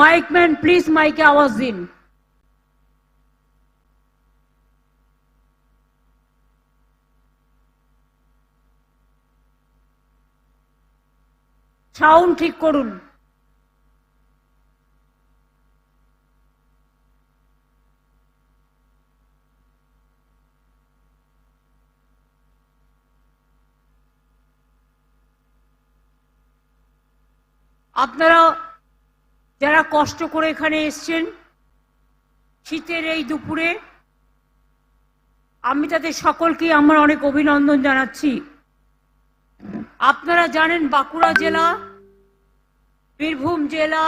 Mic man please মাইকে আওয়াজ দিন সাউন্ড ঠিক করুন। আপনারা যারা কষ্ট করে এখানে এসছেন, শীতের এই দুপুরে, আমি তাদের সকলকে আমার অনেক অভিনন্দন জানাচ্ছি। আপনারা জানেন বাঁকুড়া জেলা, বীরভূম জেলা,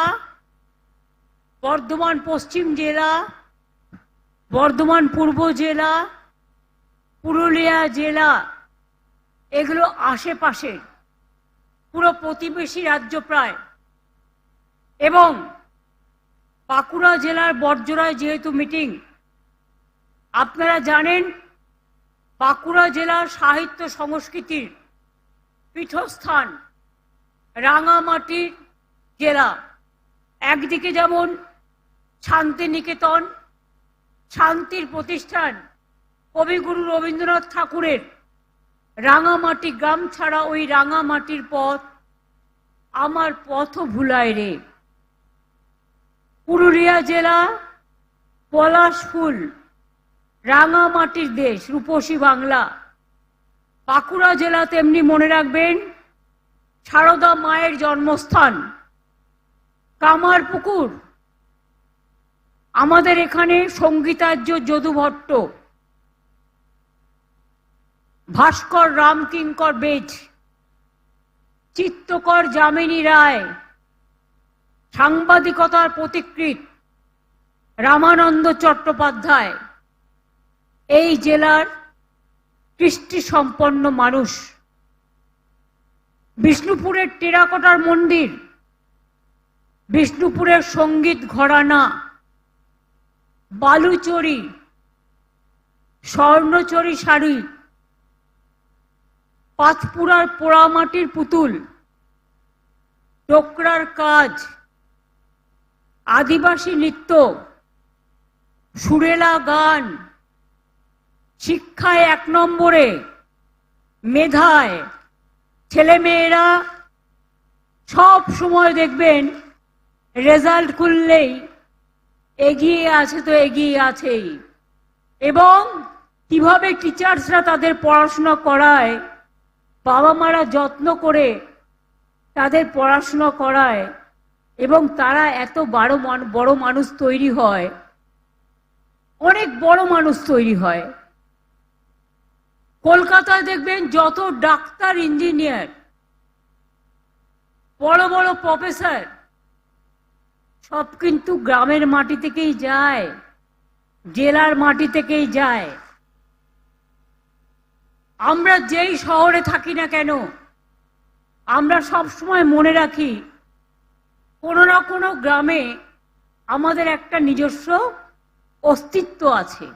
বর্ধমান পশ্চিম জেলা, বর্ধমান পূর্ব জেলা, পুরুলিয়া জেলা, এগুলো আশেপাশে, পুরো প্রতিবেশী রাজ্য প্রায়। এবং বাঁকুড়া জেলার বর্জরায় যেহেতু মিটিং, আপনারা জানেন বাঁকুড়া জেলার সাহিত্য সংস্কৃতির পীঠস্থান রাঙামাটির জেলা। একদিকে যেমন শান্তিনিকেতন, শান্তির প্রতিষ্ঠান কবিগুরু রবীন্দ্রনাথ ঠাকুরের রাঙামাটি গ্রাম ছাড়া ওই রাঙামাটির পথ আমার পথ ভুলায় রে। পুরুলিয়া জেলা পলাশ ফুল রাঙামাটির দেশ, রূপসী বাংলা। বাঁকুড়া জেলা তেমনি মনে রাখবেন, সারদা মায়ের জন্মস্থান, কামারপুকুর। আমাদের এখানে সঙ্গীতার্য যদু ভট্ট, ভাস্কর রামকিঙ্কর বেজ, চিত্তকর যামিনী রায় সাংবাদিকতার প্রতিকৃত রামানন্দ চট্টোপাধ্যায়, এই জেলার কৃষ্টি সম্পন্ন মানুষ। বিষ্ণুপুরের টেরাকোটার মন্দির, বিষ্ণুপুরের সংগীত ঘরানা, বালুচরি, স্বর্ণচরী শাড়ি, পাথপুরার পোড়ামাটির পুতুল, টোকরার কাজ আদিবাসী নৃত্য, সুরেলা গান, শিক্ষায় এক নম্বরে, মেধায়, ছেলেমেয়েরা সব সময় দেখবেন রেজাল্ট খুললেই এগিয়ে আছে তো এগিয়ে আছেই। এবং কীভাবে টিচার্সরা তাদের পড়াশোনা করায় বাবা মারা যত্ন করে তাদের পড়াশোনা করায় এবং তারা এত বড় বড় মানুষ তৈরি হয়, অনেক বড় মানুষ তৈরি হয়। কলকাতায় দেখবেন যত ডাক্তার, ইঞ্জিনিয়ার, বড় বড় প্রফেসর, সব কিন্তু গ্রামের মাটি থেকেই যায়, জেলার মাটি থেকেই যায়। আমরা যেই শহরে থাকি না কেন, আমরা সব সময় মনে রাখি কোনো না কোনো গ্রামে আমাদের একটা নিজস্ব অস্তিত্ব আছে।